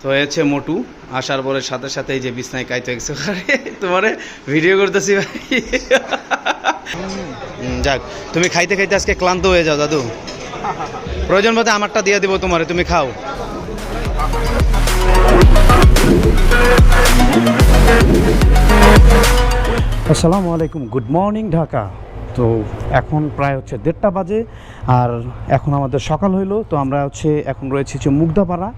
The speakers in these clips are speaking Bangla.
তো হয়েছে মোটু। আসার পরে সাথে সাথে এই যে বিছনায় কাইতে গেছে তোমারে ভিডিও করতেছি ভাই। যাক, তুমি খাইতে খাইতে আজকে ক্লান্ত হয়ে যাও দাদু। প্রয়োজন মতো আমারটা দিয়ে দিব তোমারে, তুমি খাও। আসসালামু আলাইকুম গুড মর্নিং ঢাকা। তো এখন প্রায় হচ্ছে দেড়টা বাজে আর এখন আমাদের সকাল হইল, তো আমরা হচ্ছে এখন রয়েছি হচ্ছে মুগদাপাড়া।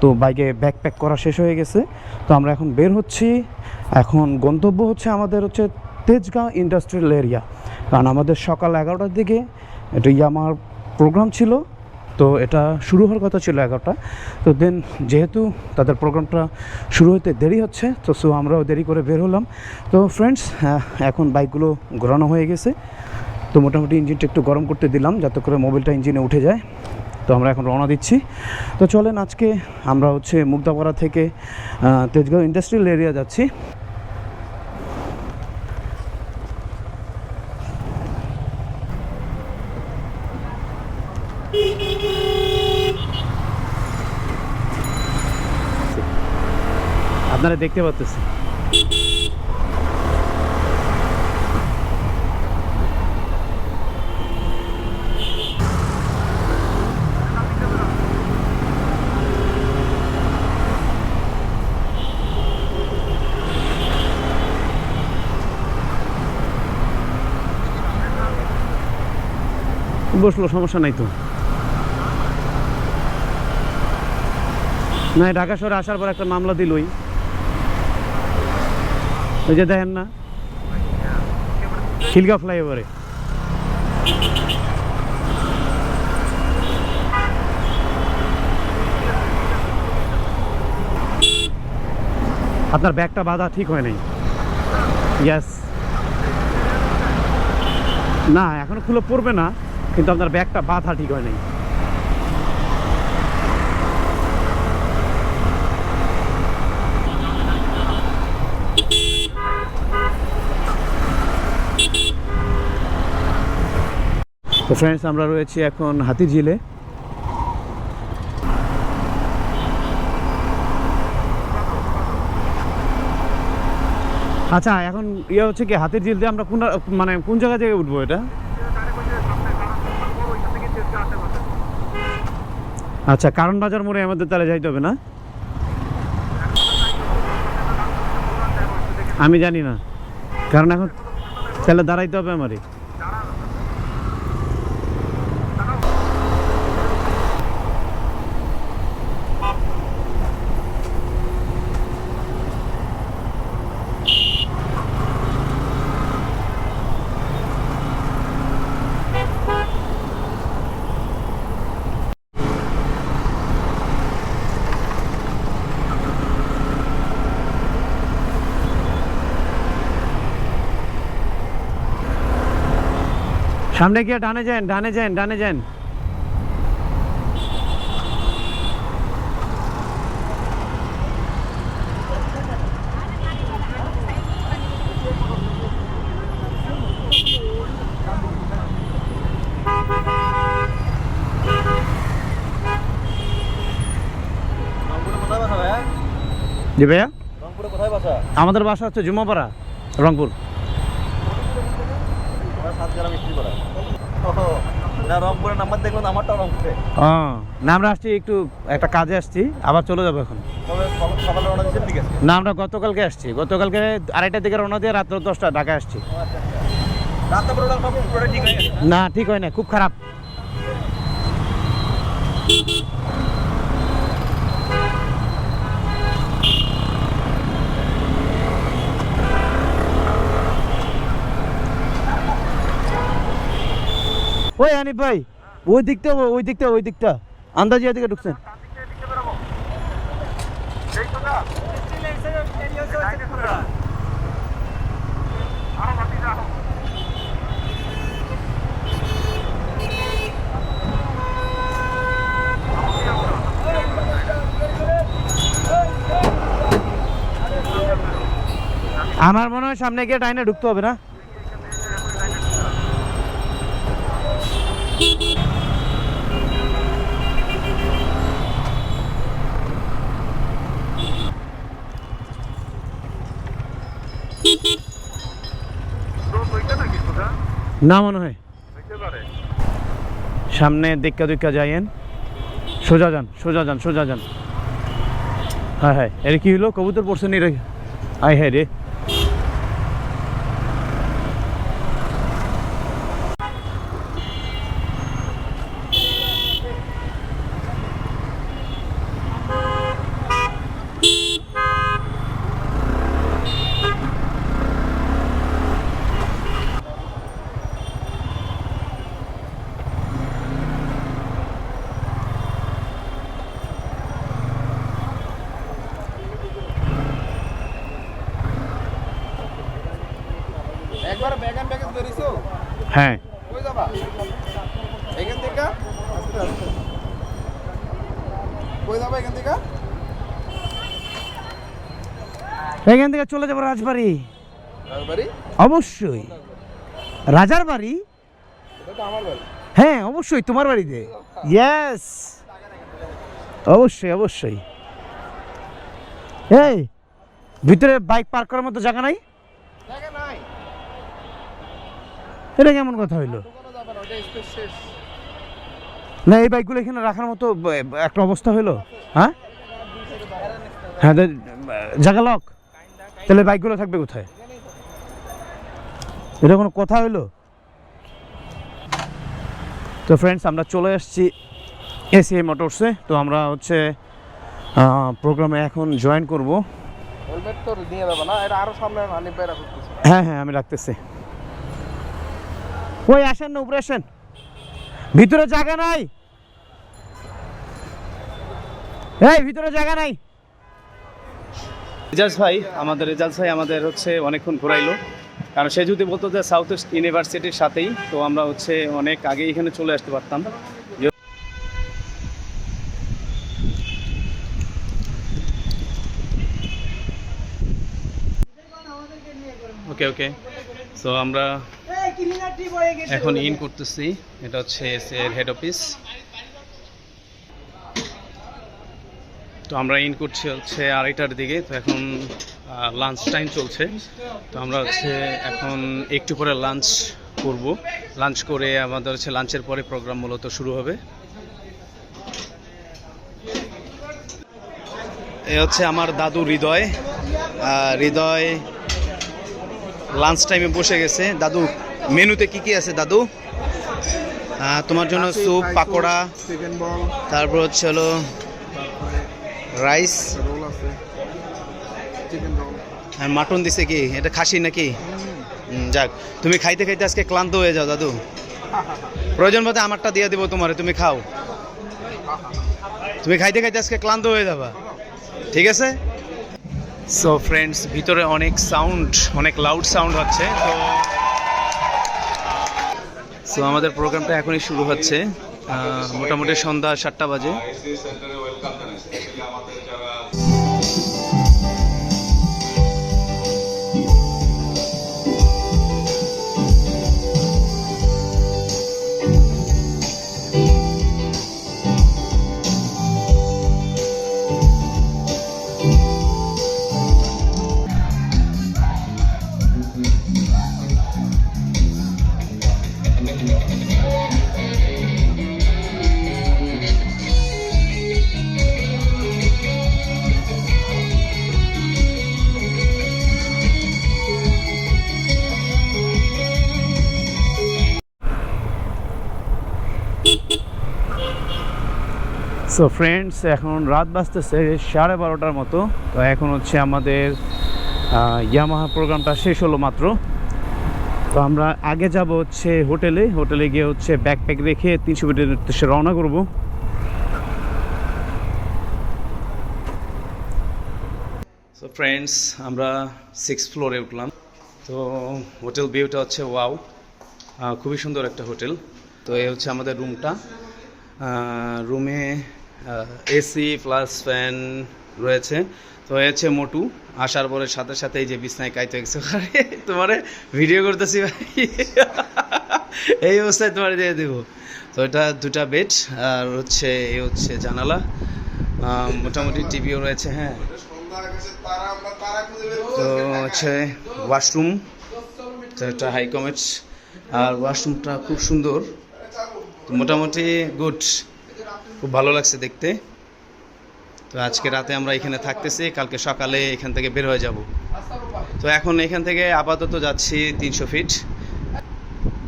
তো বাইকে ব্যাকপ্যাক করা শেষ হয়ে গেছে। তো আমরা এখন বের হচ্ছি। এখন গন্তব্য হচ্ছে আমাদের হচ্ছে তেজগাঁও ইন্ডাস্ট্রিয়াল এরিয়া। কারণ আমাদের সকাল এগারোটার দিকে এটা ইয়ামার প্রোগ্রাম ছিল। তো এটা শুরু হওয়ার কথা ছিল এগারোটা। তো দেন যেহেতু তাদের প্রোগ্রামটা শুরু হতে দেরি হচ্ছে, তো সো আমরাও দেরি করে বের হলাম। তো ফ্রেন্ডস এখন বাইকগুলো ঘোরানো হয়ে গেছে। তো মোটামুটি ইঞ্জিনটা একটু গরম করতে দিলাম যাতে করে মোবিলটা ইঞ্জিনে উঠে যায়। তো আমরা এখন রওনা দিচ্ছি। তো চলেন আজকে আমরা হচ্ছে মুগদাপাড়া থেকে তেজগাঁও ইন্ডাস্ট্রিয়াল এরিয়া যাচ্ছি আপনারা দেখতে পাচ্ছেন বসল সমস্যা নাই তো। না ঢাকা শহরে আসার পর একটা মামলা দিলই। ওই যে দেখেন না খিলগা ফ্লাইওভারে। আপনার ব্যাগটা বাঁধা ঠিক হয় নাই। ইয়াস না, এখনও খুলে পড়বে না, কিন্তু আপনার ব্যাগটা বাঁধা ঠিক হয় নাই। তো ফ্রেন্ডস আমরা রয়েছি এখন হাতির ঝিলে আচ্ছা এখন ইয়ে হচ্ছে কি হাতির ঝিল দিয়ে আমরা কোন মানে কোন জায়গা থেকে উঠবো এটা? আচ্ছা কারণ বাজার মোড়ে আমাদের তাহলে যাইতে হবে না? আমি জানি না। কারণ এখন তাহলে দাঁড়াইতে হবে আমারই। সামনে গিয়ে ডানে যান ডানে যান ডানে যান। জি ভাইয়া? রংপুরে কোথায় বাসা? আমাদের বাসা হচ্ছে জুমাপাড়া রংপুর। গ্রাম মিস্ত্রি না রংপুরের নাম্বার দেখলাম আমারটাও রংপুরে ও না আমরা আসছি একটু একটা কাজে আসছি আবার চলে যাব এখন। সকাল- সকালে রওনা দিচ্ছেন ঠিক আছে। না আমরা গতকালকে আসছি গতকালকে আড়াইটার দিকে রওনা দিয়ে রাত্র দশটা ঢাকায় আসছি। হয়ে গেছে? না ঠিক হয় না খুব খারাপ। ওই আনিফ ভাই, ওই দিকটা ওই দিকটা ওই দিকটা। আন্দাজিয়া দিকে ঢুকছেন। আমার মনে হয় সামনে গিয়ে ডাইনে ঢুকতে হবে না? না, মনে হয়। সামনে দেখা দেখা যাইয়েন। সোজা যান সোজা যান সোজা যান। হ্যাঁ হ্যাঁ এর কি হলো কবুতর পড়ছে নি রে? আয় হ্যাঁ রে একবার ব্যাগান ব্যাগেজ বেরিয়েছো হ্যাঁ কই যাবা এখান থেকে আস্তে আস্তে কই যাবা এখান থেকে? এখান থেকে চলে যাব রাজবাড়ি। অবশ্যই। রাজার বাড়ি? হ্যাঁ অবশ্যই তোমার বাড়িতে। ইয়েস অবশ্যই অবশ্যই। এই ভিতরে বাইক পার্ক করার মতো জায়গা নাই? এটা কেমন কথা হইল? না এই বাইকগুলো এখানে রাখার মতো একটা অবস্থা হইল? হ্যাঁ? হ্যাঁ জায়গা লক তাহলে বাইকগুলো থাকবে কোথায়? এটা কোনো কথা হইল? তো ফ্রেন্ডস আমরা চলে আসছি এসিআই মোটরসে তো আমরা হচ্ছে প্রোগ্রামে এখন জয়েন করব। হ্যাঁ হ্যাঁ আমি রাখতেছি। ওই আসেন না উপরে আসেন। ভিতরে জায়গা নাই। এই ভিতরে জায়গা নাই। রেজাজ ভাই আমাদের রেজাজ ভাই আমাদের হচ্ছে অনেকক্ষণ ঘোরাইলো। কারণ সে যদি বলতো যে সাউথ ইস্ট ইউনিভার্সিটির সাথেই তো আমরা হচ্ছে অনেক আগে এখানে চলে আসতে পারতাম। ওকে ওকে সো আমরা এখন ইন করতেছি। এটা হচ্ছে এর হেড অফিস তো আমরা ইন করছি হচ্ছে আড়াইটার দিকে তো এখন লাঞ্চ টাইম চলছে। তো আমরা হচ্ছে এখন একটু পরে লাঞ্চ করব। লাঞ্চ করে আমাদের হচ্ছে লাঞ্চের পরে প্রোগ্রাম মূলত শুরু হবে। এ হচ্ছে আমার দাদু হৃদয়। হৃদয় লাঞ্চ টাইমে বসে গেছে। দাদু মেনুতে কি কি আছে দাদু? তোমার জন্য স্যুপ পাকোড়া তারপর হচ্ছে হলো রাইস রোল আছে। চিকেন রোল আর মাটন দিছে কি? এটা খাসি নাকি? যাক তুমি খাইতে খাইতে আজকে ক্লান্ত হয়ে যাও দাদু। প্রয়োজন মতো আমারটা দিয়ে দেবো তোমারে তুমি খাও। তুমি খাইতে খাইতে আজকে ক্লান্ত হয়ে যাবা। ঠিক আছে? সো ফ্রেন্ডস ভিতরে অনেক সাউন্ড অনেক লাউড সাউন্ড হচ্ছে তো সো আমাদের প্রোগ্রামটা এখনই শুরু হচ্ছে মোটামুটি সন্ধ্যা সাতটা বাজে। সো ফ্রেন্ডস এখন রাত বাজতেছে সাড়ে বারোটার মতো। তো এখন হচ্ছে আমাদের ইয়ামাহা প্রোগ্রামটা শেষ হলো মাত্র। তো আমরা আগে যাব হচ্ছে হোটেলে। হোটেলে গিয়ে হচ্ছে ব্যাকপ্যাক রেখে তিনশো মিটার উদ্দেশ্যে রওনা করব। সো ফ্রেন্ডস আমরা সিক্স ফ্লোরে উঠলাম। তো হোটেল ভিউটা হচ্ছে ওয়াও খুবই সুন্দর একটা হোটেল। তো এ হচ্ছে আমাদের রুমটা রুমে এসি প্লাস ফ্যান রয়েছে। তো হচ্ছে মোটু। আসার পরে সাথে সাথে এই যে বিছনায় কাইতে গেছে। আরে তোমার ভিডিও করতেছি ভাই। এই অবস্থায় তোমার দিয়ে দেবো। তো এটা দুটা বেড আর হচ্ছে এই হচ্ছে জানালা। মোটামুটি টিভিও রয়েছে হ্যাঁ। তো হচ্ছে ওয়াশরুম তো এটা হাই কমেন্টস আর ওয়াশরুমটা খুব সুন্দর। মোটামুটি গুড খুব ভালো লাগছে দেখতে। তো আজকে রাতে আমরা এখানে থাকতেছি কালকে সকালে এখান থেকে বের হয়ে যাব। তো এখন এখান থেকে আপাতত যাচ্ছি তিনশো ফিট।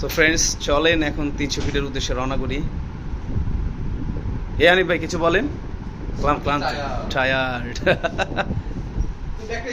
তো ফ্রেন্ডস চলেন এখন তিনশো ফিটের উদ্দেশ্যে রওনা করি। এ আনিফ ভাই কিছু বলেন? ক্লান্ত ক্লান্ত টায়ার্ড